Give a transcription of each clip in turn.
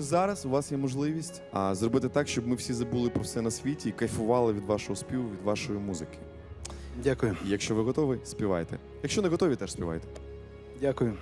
Зараз у вас є можливість а, зробити так, щоб ми всі забули про все на світі і кайфували від вашого співу, від вашої музики. Дякую. І якщо ви готові, співайте. Якщо не готові, теж співайте. Дякую.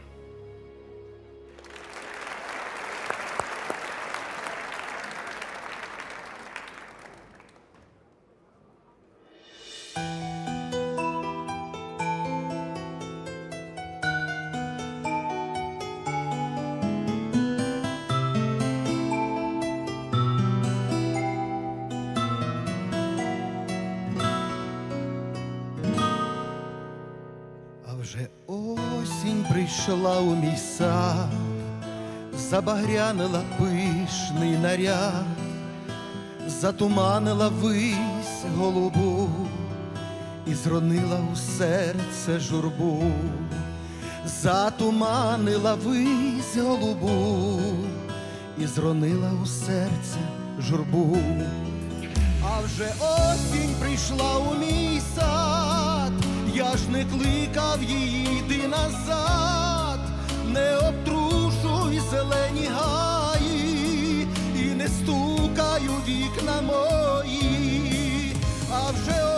Вже осінь прийшла у мій сад, забагрянила пишний наряд, затуманила вись голубу і зронила у серце журбу, затуманила вись голубу і зронила у серце журбу. А вже осінь прийшла у мій ж не кликав її йди назад, не обтрушуй зелені гаї і не стукаю вікна мої, а вже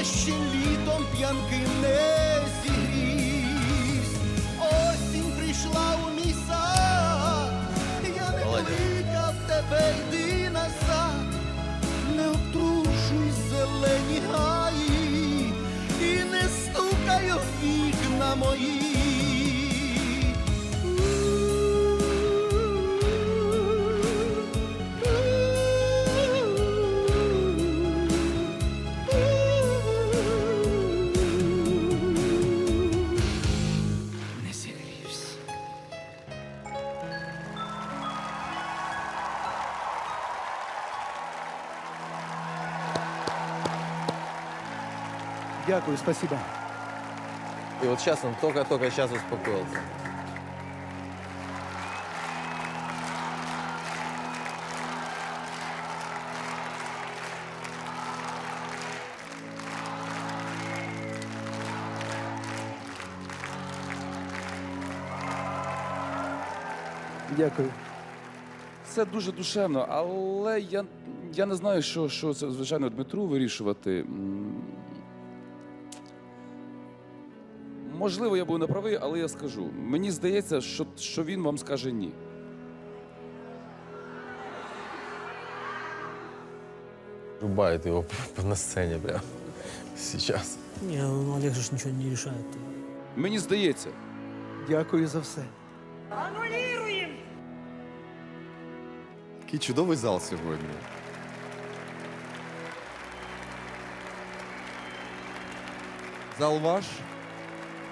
я ще літом п'янки не зігрівсь. Осінь прийшла у мій сад, я не кликав тебе, йди назад, не обтрушуй зелені гаї і не стукай у вікна мої. Дякую, спасибо. И вот сейчас он только-только сейчас успокоился. Дякую. Це дуже душевно, але я, я не знаю, що, що це, звичайно, Дмитру вирішувати. Можливо, я був неправий, але я скажу. Мені здається, що, що він вам скаже ні. Рубает его на сцене прям сейчас. Не, ну Олег же ж ничего не решает. Мені здається. Дякую за все. Який чудовий зал сьогодні. Зал ваш.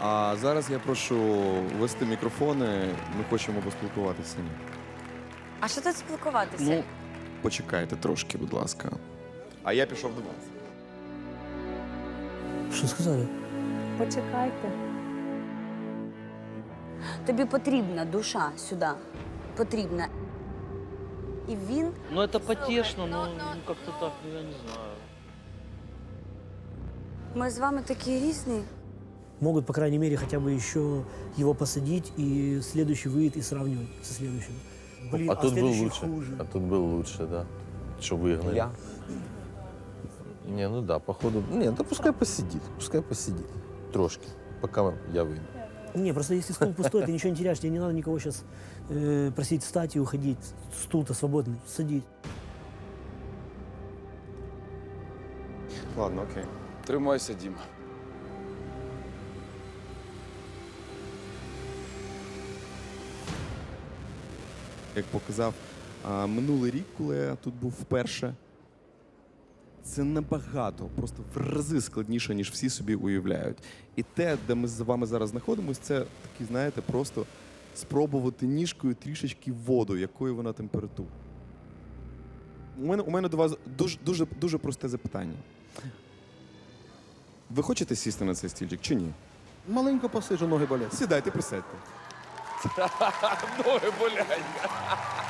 А зараз я прошу вести мікрофони. Ми хочемо поспілкуватися. А що тут спілкуватися? Ну, почекайте трошки, будь ласка. А я пішов до вас. Что сказали? Почекайте. Тобі потрібна душа сюди. Потрібна. І він. Ну это потешно, но ну, как-то так, ну я не знаю. Ми з вами такі різні могут, по крайней мере, хотя бы еще его посадить, и следующий выйдет и сравнивать со следующим. Блин, а, а тут был лучше. Хуже. А тут был лучше, да. Что выиграли. Я? Не, ну да, походу. Не, да пускай посидит, пускай посидит. Трошки, пока я выйду. Не, просто если стул пустой, ты ничего не теряешь, тебе не надо никого сейчас э, просить встать и уходить. Стул-то свободный, садись. Ладно, окей. Тримайся, Дима. Як показав а, минулий рік, коли я тут був вперше, це набагато, просто в рази складніше, ніж всі собі уявляють. І те, де ми з вами зараз знаходимося, це такий, знаєте, просто спробувати ніжкою трішечки воду, якої вона температура. У мене, у мене до вас дуже, дуже, дуже просте запитання. Ви хочете сісти на цей стільчик чи ні? Маленько посижу, ноги болять. Сідайте, присядьте. Ноги болять.